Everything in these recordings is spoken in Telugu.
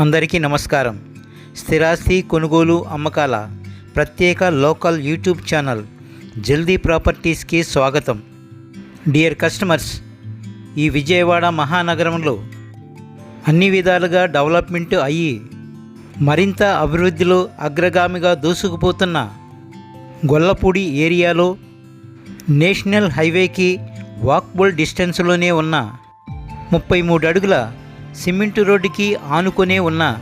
అందరికీ నమస్కారం. స్థిరాస్తి కొనుగోలు అమ్మకాల ప్రత్యేక లోకల్ యూట్యూబ్ ఛానల్ జల్దీ ప్రాపర్టీస్కి స్వాగతం. డియర్ కస్టమర్స్ ఈ విజయవాడ మహానగరంలో అన్ని విధాలుగా డెవలప్మెంట్ అయ్యి మరింత అభివృద్ధిలో అగ్రగామిగా దూసుకుపోతున్న గొల్లపూడి ఏరియాలో నేషనల్ హైవేకి వాక్బుల్ డిస్టెన్స్లోనే ఉన్న ముప్పై మూడు అడుగుల సిమెంటు రోడ్డుకి ఆనుకునే ఉన్న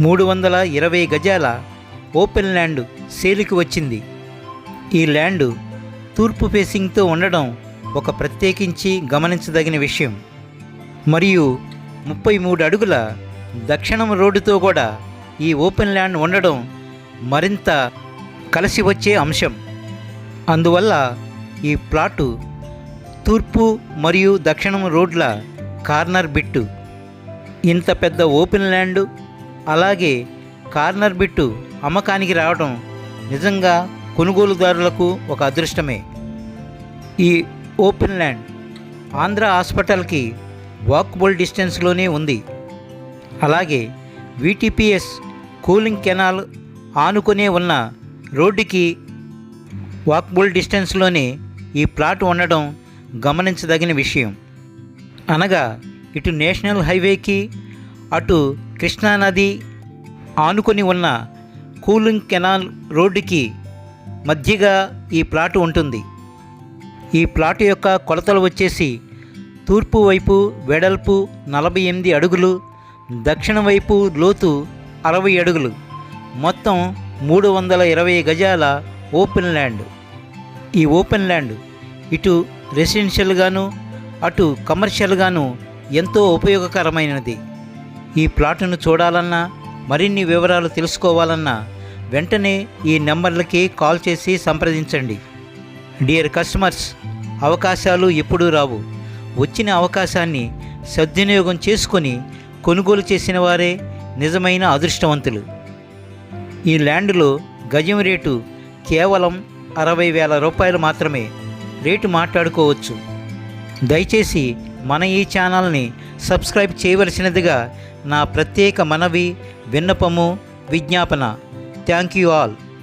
మూడు వందల ఇరవై గజాల ఓపెన్ ల్యాండ్ సేలుకి వచ్చింది. ఈ ల్యాండ్ తూర్పు ఫేసింగ్తో ఉండడం ఒక ప్రత్యేకించి గమనించదగిన విషయం. మరియు ముప్పై మూడు అడుగుల దక్షిణం రోడ్డుతో కూడా ఈ ఓపెన్ ల్యాండ్ ఉండడం మరింత కలిసి వచ్చే అంశం. అందువల్ల ఈ ప్లాటు తూర్పు మరియు దక్షిణం రోడ్ల కార్నర్ బిట్టు. ఇంత పెద్ద ఓపెన్ ల్యాండ్ అలాగే కార్నర్ బిట్టు అమ్మకానికి రావడం నిజంగా కొనుగోలుదారులకు ఒక అదృష్టమే. ఈ ఓపెన్ ల్యాండ్ ఆంధ్ర హాస్పిటల్కి వాక్బుల్ డిస్టెన్స్లోనే ఉంది. అలాగే విటిపిఎస్ కూలింగ్ కెనాల్ ఆనుకునే ఉన్న రోడ్డుకి వాక్బుల్ డిస్టెన్స్లోనే ఈ ప్లాట్ ఉండడం గమనించదగిన విషయం. అనగా ఇటు నేషనల్ హైవేకి అటు కృష్ణానది ఆనుకొని ఉన్న కూలింగ్ కెనాల్ రోడ్డుకి మధ్యగా ఈ ప్లాట్ ఉంటుంది. ఈ ప్లాట్ యొక్క కొలతలు వచ్చేసి తూర్పు వైపు వెడల్పు నలభై ఎనిమిది అడుగులు దక్షిణ వైపు లోతు అరవై అడుగులు మొత్తం మూడు వందల ఇరవై గజాల ఓపెన్ ల్యాండ్. ఈ ఓపెన్ ల్యాండ్ ఇటు రెసిడెన్షియల్గాను అటు కమర్షియల్గాను ఎంతో ఉపయోగకరమైనది. ఈ ప్లాటును చూడాలన్నా మరిన్ని వివరాలు తెలుసుకోవాలన్నా వెంటనే ఈ నెంబర్లకి కాల్ చేసి సంప్రదించండి. డియర్ కస్టమర్స్ అవకాశాలు ఎప్పుడూ రావు. వచ్చిన అవకాశాన్ని సద్వినియోగం చేసుకొని కొనుగోలు చేసిన వారే నిజమైన అదృష్టవంతులు. ఈ ల్యాండ్లో గజం రేటు కేవలం అరవై వేల రూపాయలు మాత్రమే. రేటు మాట్లాడుకోవచ్చు. దయచేసి మన ఈ ఛానల్ని సబ్స్క్రైబ్ చేయవలసినదిగా నా ప్రత్యేక మనవి విన్నపము విజ్ఞాపన. Thank you all.